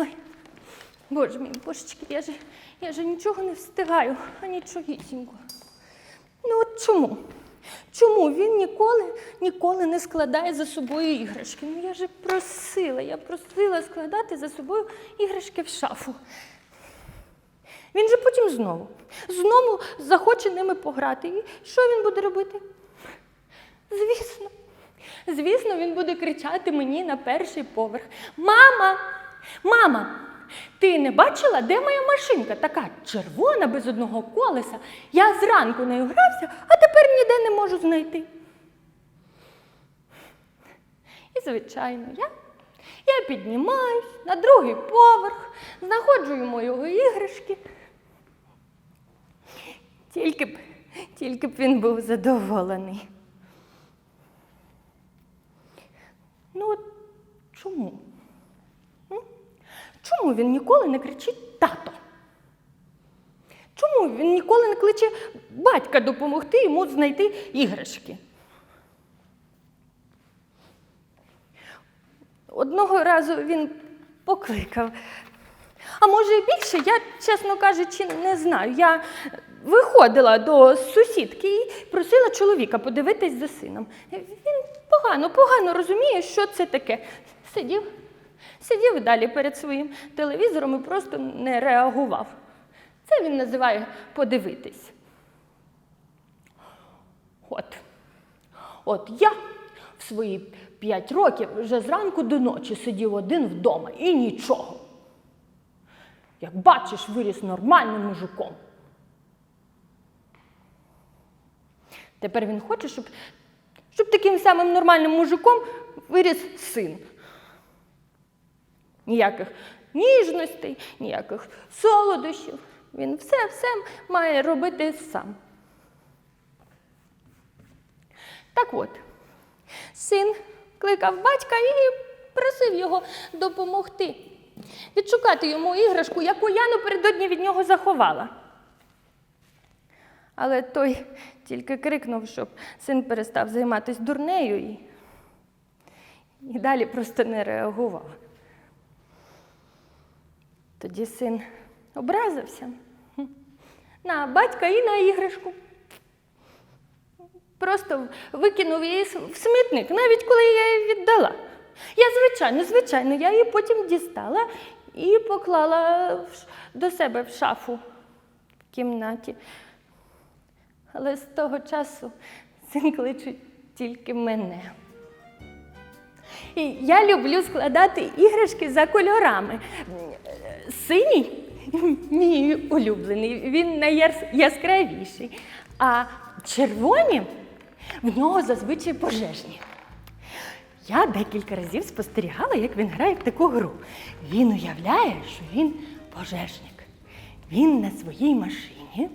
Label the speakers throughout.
Speaker 1: Ой, боже мій, божечки, я же, я же нічого не встигаю, а нічогісінько. Ну от чому? Чому він ніколи, ніколи не складає за собою іграшки? Ну я же просила, я просила складати за собою іграшки в шафу. Він же потім знову, знову захоче ними пограти. І що він буде робити? Звісно, звісно, він буде кричати мені на перший поверх: Мама! Мама! Ти не бачила, де моя машинка? Така червона, без одного колеса. Я зранку нею грався, а тепер ніде не можу знайти. І, звичайно, я, я піднімаюсь на другий поверх, знаходжу йому його іграшки. Тільки б, тільки б він був задоволений. Ну, от чому? Чому він ніколи не кричить тато? Чому він ніколи не кличе батька допомогти йому знайти іграшки? Одного разу він покликав. А може і більше, я, чесно кажучи, не знаю. Я виходила до сусідки і просила чоловіка подивитись за сином. Він погано, погано розуміє, що це таке. Сидів, сидів далі перед своїм телевізором і просто не реагував. Це він називає подивитись. От. От я в свої п'ять років вже зранку до ночі сидів один вдома і нічого. Як бачиш, виріс нормальним мужиком. Тепер він хоче, щоб, щоб таким самим нормальним мужиком виріс син. Ніяких ніжностей, ніяких солодощів. Він все-все має робити сам. Так от, син кликав батька і просив його допомогти відшукати йому іграшку, яку я напередодні від нього заховала. Але той тільки крикнув, щоб син перестав займатися дурнею і, і далі просто не реагував. Тоді син образився на батька і на іграшку. Просто викинув її в смітник, навіть коли я її віддала. Я, звичайно, звичайно, я її потім дістала і поклала до себе в шафу в кімнаті. Але з того часу син кличе тільки мене. І я люблю складати іграшки за кольорами. Синій мій улюблений, він найяскравіший. А червоні в нього зазвичай пожежні. Я декілька разів спостерігала, як він грає в таку гру. Він уявляє, що він пожежник. Він на своїй машині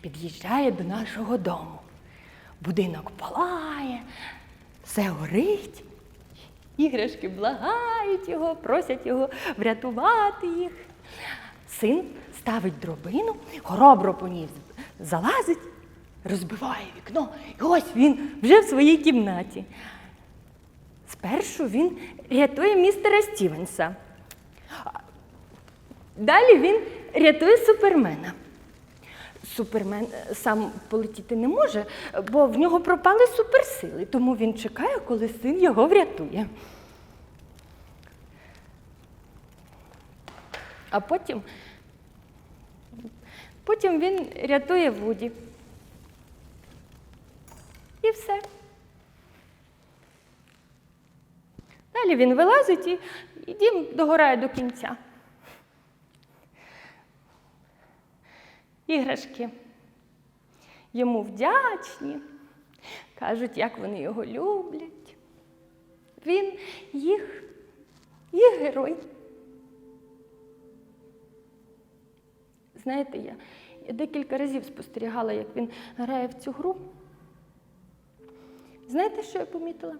Speaker 1: під'їжджає до нашого дому. Будинок палає, все горить. Іграшки благають його, просять його врятувати їх. Син ставить дробину, хоробро по ній залазить, розбиває вікно, і ось він вже в своїй кімнаті. Спершу він рятує містера Стівенса. Далі він рятує супермена. Супермен е, сам полетіти не може, бо в нього пропали суперсили, тому він чекає, коли син його врятує. А потім, потім він рятує Вуді. І все. Далі він вилазить і, і дім догорає до кінця. Іграшки йому вдячні, кажуть, як вони його люблять. Він їх, їх герой. Знаєте, я, декілька разів спостерігала, як він грає в цю гру. Знаєте, що я помітила?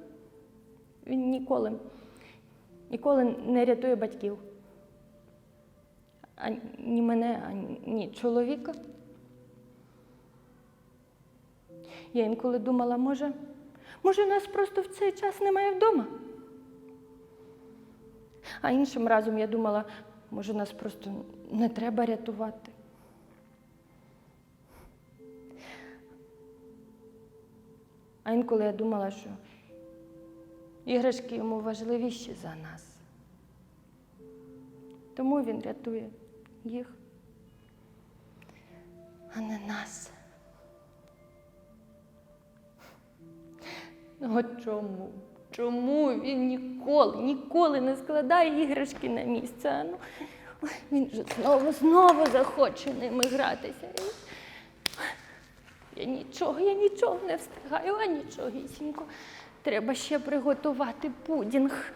Speaker 1: Він ніколи, ніколи не рятує батьків. А ні мене, а ні чоловіка. Я інколи думала, може, може, нас просто в цей час немає вдома. А іншим разом я думала, може, нас просто не треба рятувати. А інколи я думала, що іграшки йому важливіші за нас. Тому він рятує їх, а не нас. Ну чому? Чому він ніколи, ніколи не складає іграшки на місце? Ну, він же знову, знову захоче ними гратися. Я нічого, я нічого не встигаю, а нічогісінько. Треба ще приготувати пудінг.